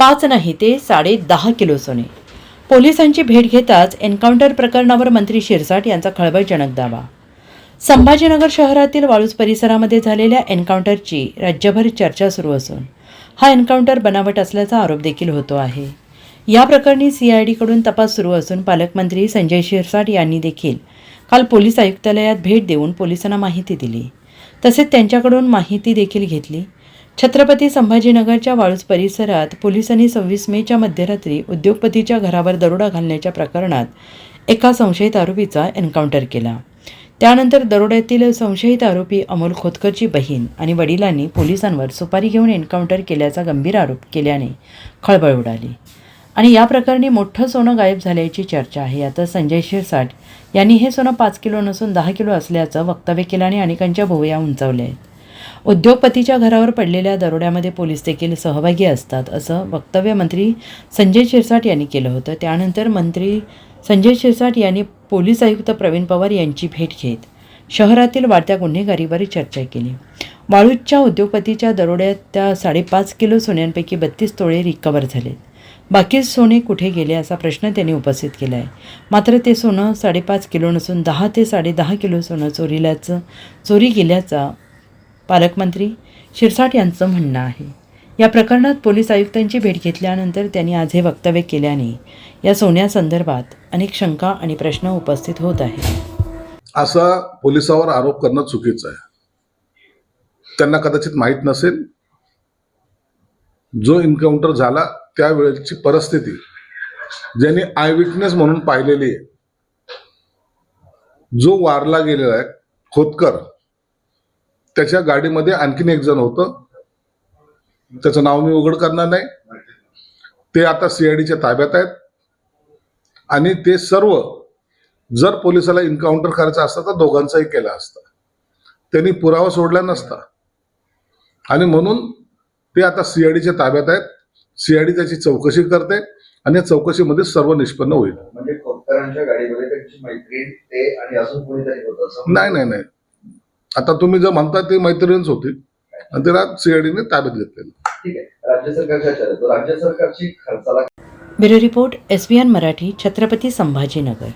पाच नाही ते साडे दहा किलो सोने. पोलिसांची भेट घेताच एन्काउंटर प्रकरणावर मंत्री शिरसाट यांचा खळबळजनक दावा. संभाजीनगर शहरातील वाळूज परिसरामध्ये झालेल्या एन्काउंटरची राज्यभर चर्चा सुरू असून हा एन्काउंटर बनावट असल्याचा आरोप देखील होतो आहे. या प्रकरणी सीआयडीकडून तपास सुरू असून पालकमंत्री संजय शिरसाट यांनी देखील काल पोलीस आयुक्तालयात भेट देऊन पोलिसांना माहिती दिली. तसेच त्यांच्याकडून माहिती देखील घेतली. छत्रपती संभाजीनगरच्या वाळूज परिसरात पोलिसांनी सव्वीस मेच्या मध्यरात्री उद्योगपतीच्या घरावर दरोडा घालण्याच्या प्रकरणात एका संशयित आरोपीचा एन्काउंटर केला. त्यानंतर दरोड्यातील संशयित आरोपी अमोल खोतकरची बहीण आणि वडिलांनी पोलिसांवर सुपारी घेऊन एन्काउंटर केल्याचा गंभीर आरोप केल्याने खळबळ उडाली. आणि या प्रकरणी मोठं सोनं गायब झाल्याची चर्चा आहे. आता संजय शिरसाट यांनी हे सोनं पाच किलो नसून दहा किलो असल्याचं वक्तव्य केल्याने अनेकांच्या भुवया उंचावल्या आहेत. उद्योगपतीच्या घरावर पडलेल्या दरोड्यामध्ये पोलीस देखील सहभागी असतात असं वक्तव्य मंत्री संजय शिरसाट यांनी केलं होतं. त्यानंतर मंत्री संजय शिरसाट यांनी पोलीस आयुक्त प्रवीण पवार यांची भेट घेत शहरातील वाढत्या गुन्हेगारीवर चर्चा केली. वाळूजच्या उद्योगपतीच्या दरोड्यात त्या साडेपाच किलो सोन्यांपैकी बत्तीस तोळे रिकवर झाले. बाकी सोने कुठे गेले असा प्रश्न त्यांनी उपस्थित केला आहे मात्र ते सोनं साडेपाच किलो नसून दहा ते साडेदहा किलो सोनं चोरील्याचं चोरी गेल्याचा पालकमंत्री शिरसाट यांचं म्हणणं आहे. या प्रकरणात पोलीस आयुक्तांची भेट घेतल्यानंतर त्यांनी आज हे वक्तव्य केल्याने या सोन्यासंदर्भात अनेक शंका आणि प्रश्न उपस्थित होत आहेत. असा पोलिसावर आरोप करणं चुकीचं आहे. त्यांना कदाचित माहीत नसेल जो एन्काउंटर झाला त्यावेळेची परिस्थिती ज्यांनी आय विटनेस म्हणून पाहिलेली आहे. जो वारला गेलेला आहे खोतकर त्याच्या गाडीमध्ये आणखीन एक जण होतं. त्याचं नाव मी उघड करणार नाही. ते आता सीआयडीच्या ताब्यात आहेत. आणि ते सर्व जर पोलिसाला एन्काउंटर करायचा असता तर दोघांचाही केला असता. त्यांनी पुरावा सोडला नसता. आणि म्हणून ते आता सीआयडीच्या ताब्यात आहेत. सीआयडी त्याची चौकशी करते आणि या चौकशीमध्ये सर्व निष्पन्न होईल. म्हणजे गाडीमध्ये त्यांची मैत्रीण ते आणि अजून कोणीतरी होतं? नाही नाही नाही. आता तुम्ही जर म्हणता ते मैत्रिणीच होती. आणि त्याला सीआयडीने ताब्यात घेतलेलं. ठीक आहे. राज्य सरकारच्या चर्चा राज्य सरकारची खर्चाला bureau report S B N Marathi Chhatrapati Sambhajinagar.